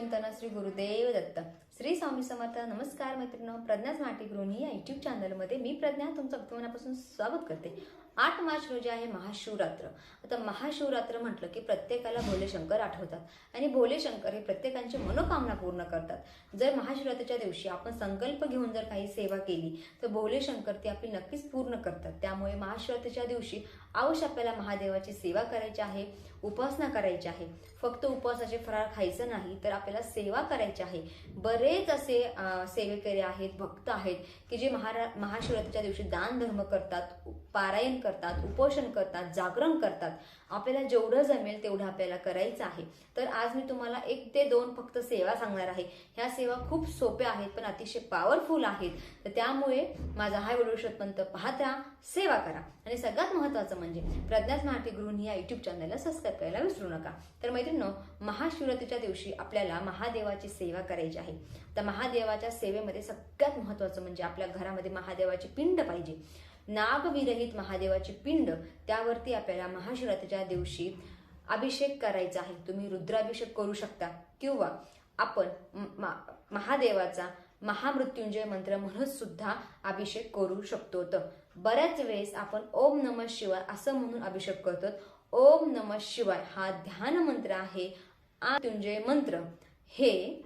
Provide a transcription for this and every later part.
चिंतन श्री गुरुदेव दत्त श्री स्वामी समर्थ नमस्कार मैत्रिणी प्रज्ञा स्मार्टी गृहिणी या युट्यूब चॅनलमध्ये मी प्रज्ञा तुमचं अगदी मनापासून स्वागत करते. आठ मार्च रोजी आहे महाशिवरात्र. आता महाशिवरात्र म्हटलं की प्रत्येकाला भोलेशंकर आठवतात आणि भोलेशंकर हे प्रत्येकांची मनोकामना पूर्ण करतात. जर महाशिवरात्रीच्या दिवशी आपण संकल्प घेऊन जर काही सेवा केली तर भोलेशंकर ती आपली नक्कीच पूर्ण करतात. त्यामुळे महाशिवरात्रीच्या दिवशी अवश्य आपल्याला महादेवाची सेवा करायची आहे उपासना करायची आहे. फक्त उपवासाचे फराळ खायचं नाही तर आपल्याला सेवा करायची आहे. बरे बरेच असे सेवेकरी आहेत भक्त आहेत की जे महारा महाशिवरात्रीच्या दिवशी दान धर्म करतात पारायण करतात उपोषण करतात जागरण करतात. आपल्याला जेवढं जमेल तेवढं आपल्याला करायचं आहे. तर आज मी तुम्हाला एक ते दोन फक्त सेवा सांगणार आहे. ह्या सेवा खूप सोप्या आहेत पण अतिशय पॉवरफुल आहेत. तर त्यामुळे माझा हा व्हिडिओ शोधपंत पाहत राहा सेवा करा. आणि सगळ्यात महत्त्वाचं म्हणजे प्रज्ञात मराठी गृहिणी या युट्यूब चॅनलला सबस्क्राईब करायला विसरू नका. तर मैत्रिणी महाशिवरात्रीच्या दिवशी आपल्याला महादेवाची सेवा करायची आहे. तर महादेवाच्या सेवेमध्ये सगळ्यात महत्वाचं म्हणजे आपल्या घरामध्ये महादेवाची पिंड पाहिजे. नागविरहित महादेवाची पिंड त्यावरती आपल्याला महाशिवरात्रीच्या दिवशी अभिषेक करायचा आहे. तुम्ही रुद्राभिषेक करू शकता. किंवा आपण महादेवाचा महामृत्युंजय मंत्र म्हणून सुद्धा अभिषेक करू शकतो तर बऱ्याच वेळेस आपण ओम नम शिवाय असं म्हणून अभिषेक करतो. ओम नम शिवाय हा ध्यान मंत्र आहे. मृत्युंजय मंत्र. हे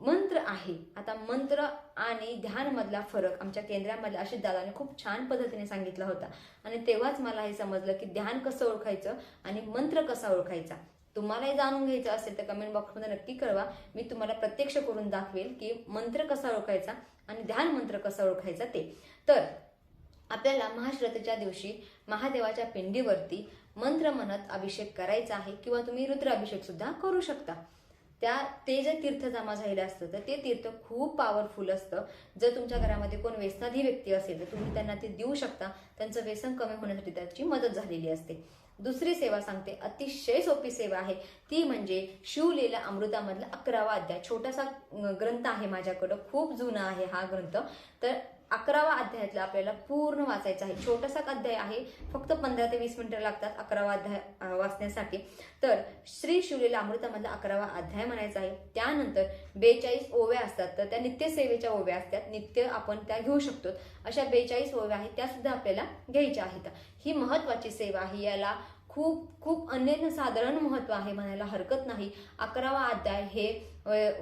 मंत्र आहे. आता मंत्र आणि ध्यान मधला फरक आमच्या केंद्रामधल्या अशी दादाने खूप छान पद्धतीने सांगितला होता. आणि तेव्हाच मला हे समजलं की ध्यान कसं ओळखायचं आणि मंत्र कसा ओळखायचा. तुम्हालाही जाणून घ्यायचं असेल तर कमेंट बॉक्समध्ये नक्की कळवा. मी तुम्हाला प्रत्यक्ष करून दाखवेल की मंत्र कसा ओळखायचा आणि ध्यान मंत्र कसा ओळखायचा ते. तर आपल्याला महाशिवरात्रीच्या दिवशी महादेवाच्या पिंडीवरती मंत्र म्हणत अभिषेक करायचा आहे किंवा तुम्ही रुद्राभिषेक सुद्धा करू शकता. त्या ते जे तीर्थ जमा झालेलं असतं तर ते तीर्थ खूप पॉवरफुल असतं. जर तुमच्या घरामध्ये कोण व्यसनाधी व्यक्ती असेल तर तुम्ही त्यांना ते देऊ शकता. त्यांचं व्यसन कमी होण्यासाठी त्याची मदत झालेली असते. दुसरी सेवा सांगते अतिशय सोपी सेवा आहे. ती म्हणजे शिवलेला अमृतामधला अकरावा अध्याय. छोटासा ग्रंथ आहे माझ्याकडं. खूप जुना आहे हा ग्रंथ. तर अकरावा अध्यायातला आपल्याला पूर्ण वाचायचा आहे. छोटासा अध्याय आहे. फक्त पंधरा ते वीस मिनिटं लागतात अकरावा अध्याय वाचण्यासाठी. तर श्री शिवलेला अमृतामधला अकरावा अध्याय म्हणायचा आहे. त्यानंतर बेचाळीस ओव्या असतात. तर त्या नित्यसेवेच्या ओव्या असतात. नित्य आपण त्या घेऊ शकतो. अशा बेचाळीस ओव्या आहेत. त्या सुद्धा आपल्याला घ्यायच्या आहेत. ही महत्वाची सेवा आहे. याला खूप खूप अनन्यसाधारण महत्त्व आहे म्हणायला हरकत नाही. अकरावा अध्याय हे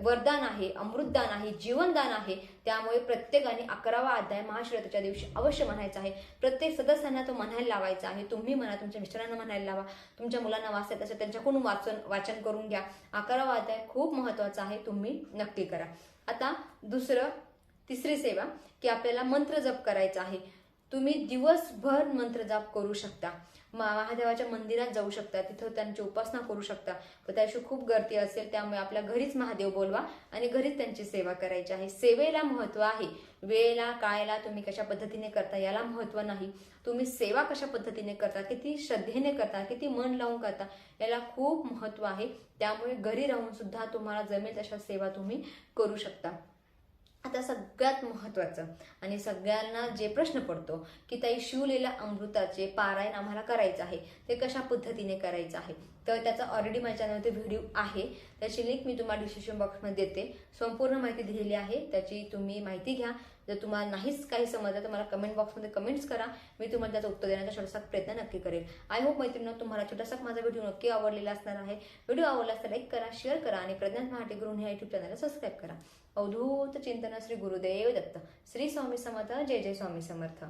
वरदान आहे अमृतदान आहे जीवनदान आहे. त्यामुळे प्रत्येकाने अकरावा अध्याय महाशिवरात्रीच्या दिवशी अवश्य म्हणायचा आहे. प्रत्येक सदस्यांना तो म्हणायला लावायचा आहे. तुम्ही म्हणा तुमच्या मिस्टरांना म्हणायला लावा. तुमच्या मुलांना वाचता तसं त्यांच्याकडून वाचन वाचन करून घ्या. अकरावा अध्याय खूप महत्त्वाचा आहे. तुम्ही नक्की करा. आता दुसरं तिसरी सेवा की आपल्याला मंत्र जप करायचा आहे. तुम्ही दिवसभर मंत्र जाप करू शकता. मा- महादेवाच्या मंदिरात जाऊ शकता. तिथं त्यांची उपासना करू शकता. पण त्याशी खूप गर्दी असेल त्यामुळे आपल्या घरीच महादेव बोलवा आणि घरीच त्यांची सेवा करायची आहे. सेवेला महत्त्व आहे. वेळेला काळेला तुम्ही कशा पद्धतीने करता याला महत्त्व नाही. तुम्ही सेवा कशा पद्धतीने करता किती श्रद्धेने करता किती मन लावून करता याला खूप महत्त्व आहे. त्यामुळे घरी राहून सुद्धा तुम्हाला जमेल तशा सेवा तुम्ही करू शकता. आता सगळ्यात महत्वाचं आणि सगळ्यांना जे प्रश्न पडतो की ताई शिवलेल्या अमृताचे पारायण आम्हाला करायचं आहे ते कशा पद्धतीने करायचं आहे? तर त्याचा ऑलरेडी माझ्या चॅनलमध्ये व्हिडिओ आहे. त्याची लिंक मी तुम्हाला डिस्क्रिप्शन बॉक्समध्ये देते. संपूर्ण माहिती दिलेली आहे. त्याची तुम्ही माहिती घ्या. जर तुम्हाला नाहीच काही समजलं तर मला कमेंट बॉक्समध्ये कमेंट्स करा. मी तुम्हाला त्याचं उत्तर देण्याचा छोटासा प्रयत्न नक्की करेल. आय होप मैत्रिणी तुम्हाला छोटासा माझा व्हिडिओ नक्की आवडलेला असणार आहे. व्हिडिओ आवडला असता लाईक करा शेअर करा आणि प्रज्ञान महाटे गृहिणी ह्या युट्यूब चॅनलला सबस्क्राईब करा. अवधूत चिंतन श्री गुरुदेव दत्त. श्री स्वामी समर्थ जय जय स्वामी समर्थ.